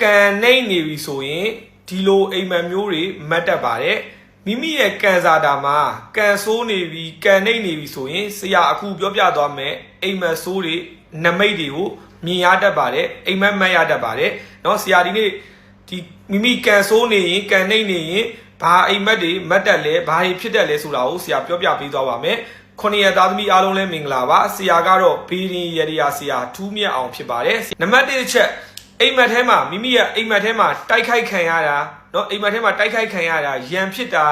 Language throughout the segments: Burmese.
ကန်နှိမ့်နေပြီဆိုရင်ဒီလိုအိမ်မက်မျိုးတွေမတ်တက်ပါတယ်မိမိရဲ့ကန်စာတာမှာကန်ဆိုးနေပြီကန်နှိမ့်နေပြီဆိုရင်ဆရာအခုပြောပြသွားမယ်အိမ်မက်ဆိုးတွေနမိတ်တွေကိုမြင်ရတတ်ပါတယ်အိမ်မက်မတ်ရတတ်ပါတယ်เนาะဆရာဒီနေ့ဒီမိမိကန်ဆိုးနေရင်ကန်နှိမ့်နေရင်ဘာအိမ်မက်တွေမတ်တက်လဲဘာတွေဖြစ်တက်လဲဆိုတာကိုဆရာပြောပြပေးသွားပါမယ်ခုနှစ်ရက်သားသမီးအားလုံးလည်းမင်္ဂလာပါဆရာကတော့ဘေးရင်ရရရာဆရာထူးမြတ်အောင်ဖြစ်ပါတယ်နံပါတ်1အချက် အိမ်မက်ထဲမှာမိမိရဲ့အိမ်မက်ထဲမှာတိုက်ခိုက်ခံရတာเนาะအိမ်မက်ထဲမှာတိုက်ခိုက်ခံရတာရန်ဖြစ်တာ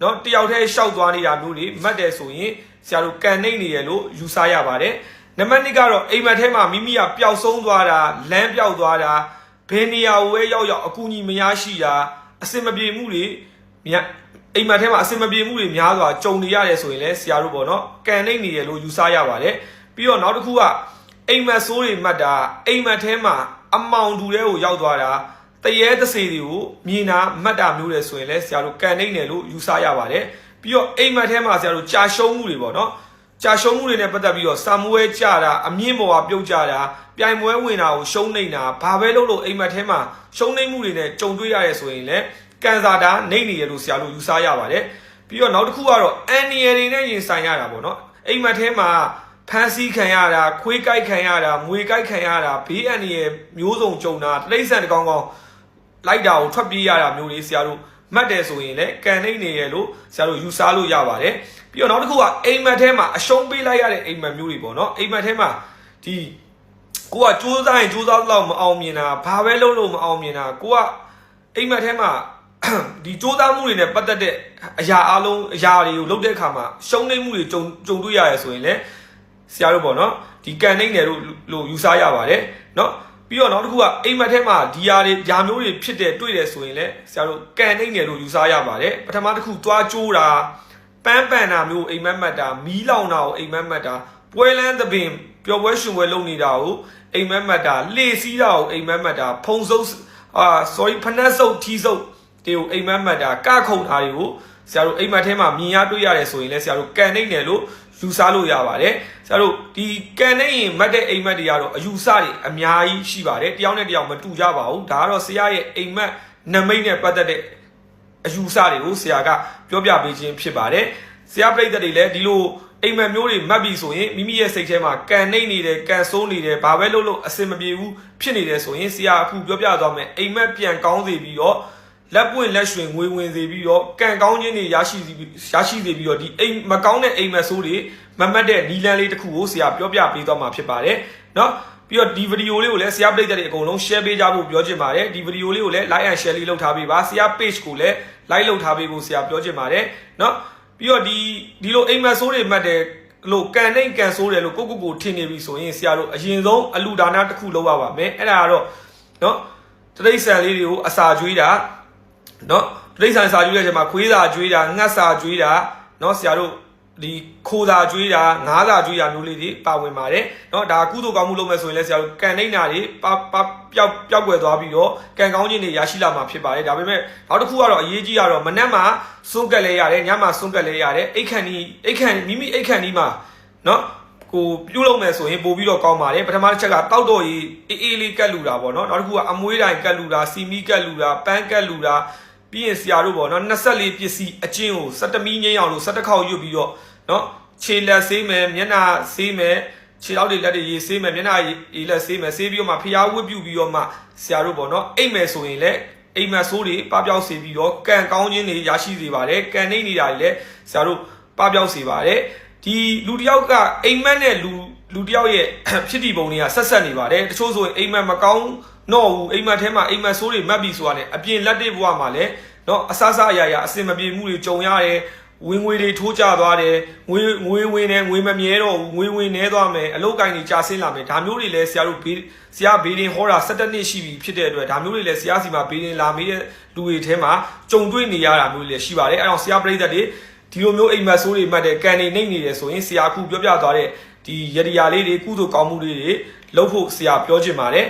เนาะတယောက်တည်းရှောက်သွားနေတာမျိုးတွေမတ်တယ်ဆိုရင်ဆရာတို့ကန်နှိမ့်နေရလို့ယူဆရပါတယ်နံပါတ်2ကတော့အိမ်မက်ထဲမှာမိမိကပျောက်ဆုံးသွားတာလမ်းပျောက်သွားတာဘယ်နေရာကိုပဲရောက်ရောက်အကူအညီမရရှိတာအစင်မပြေမှုတွေမြတ်အိမ်မက်ထဲမှာအစင်မပြေမှုတွေများစွာကြုံနေရတယ်ဆိုရင်လည်းဆရာတို့ပေါ့နော်ကန်နှိမ့်နေရလို့ယူဆရပါတယ်ပြီးတော့နောက်တစ်ခုကအိမ်မက်ဆိုးတွေမှတ်တာအိမ်မက်ထဲမှာ အမောင်တူတဲ့ကိုရောက်သွားတာတရေတစေတွေကိုမြင်တာမှတ်တာမျိုးတယ်ဆိုရင်လည်းဆရာတို့ကန်နှိမ့်တယ်လို့ယူဆရပါတယ်ပြီးတော့အိမ်မက်ထဲမှာဆရာတို့ကြာရှုံးမှုတွေပေါ့နော်ကြာရှုံးမှုတွေနဲ့ပတ်သက်ပြီးတော့စာမွေးကြတာအမြင့်ပေါ်ကပြုတ်ကြတာပြိုင်ပွဲဝင်တာကိုရှုံးနေတာဘာပဲလုပ်လို့အိမ်မက်ထဲမှာရှုံးနေမှုတွေနဲ့ကြုံတွေ့ရတယ်ဆိုရင်လည်းကန်စာတာနှိမ့်နေရလို့ဆရာတို့ယူဆရပါတယ်ပြီးတော့နောက်တစ်ခုကတော့အန်နီရယ်တွေနဲ့ရင်ဆိုင်ရတာပေါ့နော်အိမ်မက်ထဲမှာ ဖမ်းဆီးခံရတာခွေးကိုက်ခံရတာမွေကိုက်ခံရတာဘေးအန္တရာယ်မျိုးစုံကြုံတာတိရစ္ဆာန်တစ်ကောင်ကောင်လိုက်တာကိုထွက်ပြေးရတာမျိုးတွေဆရာတို့မှတ်တယ်ဆိုရင်လည်းကန်နှိမ့်နေရလို့ဆရာတို့ယူဆလို့ရပါတယ်ပြီးတော့နောက်တစ်ခုကအိမ်မက်ထဲမှာအရှုံးပေးလိုက်ရတဲ့အိမ်မက်မျိုးတွေပေါ့နော်အိမ်မက်ထဲမှာဒီကိုကစူးစမ်းရင်စူးစမ်းတော့မအောင်မြင်တာဘာပဲလုပ်လို့မအောင်မြင်တာကိုကအိမ်မက်ထဲမှာဒီစူးစမ်းမှုတွေနဲ့ပတ်သက်တဲ့အရာအလုံးအရာတွေကိုလုပ်တဲ့အခါမှာရှုံးနေမှုတွေကြုံကြုံတွေ့ရရဆိုရင်လည်း ဆရာတို့ပေါ့နော်ဒီကန်နှိမ့်တယ်လို့လို့ယူဆရပါတယ်နော်ပြီးတော့နောက်တစ်ခုကအိမ်မက်ထဲမှာဒီယာတွေယာမျိုးတွေဖြစ်တယ်တွေ့တယ်ဆိုရင်လည်းဆရာတို့ကန်နှိမ့်တယ်လို့ယူဆရပါတယ်ပထမတစ်ခုသွားကြိုးတာပန်းပန်တာမျိုးအိမ်မက်မက်တာမီးလောင်တာကိုအိမ်မက်မက်တာပွဲလန်းသပင်ပျော်ပွဲရှင်ပွဲလုပ်နေတာကိုအိမ်မက်မက်တာလှေစီးတာကိုအိမ်မက်မက်တာဖုံစုပ်အာ sorry ဖနက်စုပ်ထီးစုပ် တွေကိုအိမ်မက်မက်တာကခုန်တာတွေကိုဆရာတို့အိမ်မက်ထဲမှာမြင်ရတွေ့ရတယ်ဆိုရင်လည်းဆရာတို့ကန်နှိမ့်တယ်လို့ယူဆလို့ရပါတယ်ဆရာတို့ဒီကန်နေရင်မတ်တဲ့အိမ်မက်တွေကတော့အယူဆတွေအများကြီးရှိပါတယ်တယောက်နဲ့တယောက်မတူကြပါဘူးဒါကတော့ဆရာရဲ့အိမ်မက်နမိတ်နဲ့ပတ်သက်တဲ့အယူဆတွေကိုဆရာကပြောပြပေးခြင်းဖြစ်ပါတယ်ဆရာပြိတ္တတွေလည်းဒီလိုအိမ်မက်မျိုးတွေမှတ်ပြီးဆိုရင်မိမိရဲ့စိတ်ထဲမှာကန်နေနေတယ်ကန်ဆိုးနေတယ်ဘာပဲလုပ်လို့အဆင်မပြေဘူးဖြစ်နေတယ်ဆိုရင်ဆရာအခုပြောပြသွားမယ်အိမ်မက်ပြန်ကောင်းစေပြီးတော့ လက်ပွင့်လက်ရွှင်ငွေဝင်စေပြီးတော့ကံကောင်းခြင်းတွေရရှိစီရရှိစေပြီးတော့ဒီအိမ်မကောင်းတဲ့အိမ်မက်ဆိုးတွေမမတ်တဲ့နီလန်းလေးတစ်ခုကိုဆရာပြောပြပေးသွားမှာဖြစ်ပါတယ်เนาะပြီးတော့ဒီဗီဒီယိုလေးကိုလည်းဆရာပြိတ္တတွေအကုန်လုံး share ပေးကြဖို့ပြောချင်ပါတယ်ဒီဗီဒီယိုလေးကိုလည်း like and share လေးလုပ်ထားပေးပါဆရာ page ကိုလည်း like လုပ်ထားပေးဖို့ဆရာပြောချင်ပါတယ်เนาะပြီးတော့ဒီဒီလိုအိမ်မက်ဆိုးတွေမှတ်တဲ့လို့ကန်နိုင်ကန်ဆိုးတယ်လို့ကိုကိုကိုထင်နေပြီဆိုရင်ဆရာတို့အရင်ဆုံးအလူဒါနတစ်ခုလုပ်ရပါမယ်အဲ့ဒါကတော့เนาะတရိษံလေးတွေကိုအစာကျွေးတာ เนาะတိရစ္ဆာန်စာကျွေးတဲ့အချိန်မှာခွေးစာကျွေးတာငှက်စာကျွေးတာเนาะဆရာတို့ဒီခိုးစာကျွေးတာငါးစာကျွေးတာမျိုးလေးတွေပါဝင်ပါတယ်เนาะဒါကုသိုလ်ကောင်းမှုလုပ်မယ်ဆိုရင်လည်းဆရာတို့ကန်နှိမ့်တာတွေပပပျောက်ပျောက်ကွယ်သွားပြီးတော့ကန်ကောင်းခြင်းတွေရရှိလာမှာဖြစ်ပါတယ်ဒါပေမဲ့နောက်တစ်ခုကတော့အရေးကြီးကတော့မနက်မှာစွန့်ကက်လဲရတယ်ညမှာစွန့်ကက်လဲရတယ်အိတ်ခန့်ဒီအိတ်ခန့်မိမိအိတ်ခန့်ဒီမှာเนาะ ကိုပြုတ်လုံးမယ်ဆိုရင်ပို့ပြီးတော့ကောင်းပါတယ်ပထမတစ်ချက်ကတောက်တော့ရေးအေးအေးလေးကတ်လူတာပေါ့နော်နောက်တစ်ခုကအမွေးတိုင်ကတ်လူတာစီမီကတ်လူတာပန်းကတ်လူတာပြီးရင်ဆရာတို့ပေါ့နော်24ပစ္စည်းအချင်းကို17မီးငိမ့်အောင်လို့17ခေါက်ရွတ်ပြီးတော့နော်ခြေလက်ဆေးမယ်မျက်နှာဆေးမယ်ခြေထောက်တွေလက်တွေရေးဆေးမယ်မျက်နှာရေးလက်ဆေးမယ်ဆေးပြီးတော့မှဖျားဝတ်ပြုတ်ပြီးတော့မှဆရာတို့ပေါ့နော်အိမ်မယ်ဆိုရင်လည်းအိမ်မက်ဆိုးတွေပပျောက်စေပြီးတော့ကံကောင်းခြင်းတွေရရှိစေပါတယ်ကံနေနေတာတွေလည်းဆရာတို့ပပျောက်စေပါတယ် ဒီလူတစ်ယောက်ကအိမ်မက်နဲ့လူလူတစ်ယောက်ရဲ့ ဖြစ်တည်ပုံတွေကဆက်ဆက်နေပါတယ်တချို့ဆိုရင်အိမ်မက်မကောင်းတော့ဘူးအိမ်မက်ထဲမှာအိမ်မက်ဆိုးတွေမှတ်ပြီးဆိုတာ ਨੇ အပြင်လက်တွေဘဝမှာလည်းเนาะအဆအဆအရာရာအစင်မပြေမှုတွေကြုံရတယ်ဝင်ငွေတွေထိုးကျသွားတယ်ငွေငွေဝင်တယ်ငွေမမြဲတော့ဘူးငွေဝင်နေသွားမယ်အလုတ်ကင်တွေကြာဆင်းလာမယ်ဒါမျိုးတွေလည်းဆရာတို့ဘေးဆရာဘေးရင်ဟောတာ17နှစ်ရှိပြီဖြစ်တဲ့အတွက်ဒါမျိုးတွေလည်းဆရာစီမှာဘေးရင်လာမေးတဲ့လူတွေထဲမှာကြုံတွေ့နေရတာမျိုးတွေလည်းရှိပါတယ်အဲအောင်ဆရာပြိဿတွေ ဒီလိုမျိုးအိမ်မက်ဆိုးတွေမှတ်တဲ့ကန်နေနေနေတယ်ဆိုရင်ဆရာအခုပြောပြသွားတဲ့ဒီရရလေးတွေကုသိုလ်ကောင်းမှုလေးတွေလုပ်ဖို့ဆရာပြောချင်ပါတယ်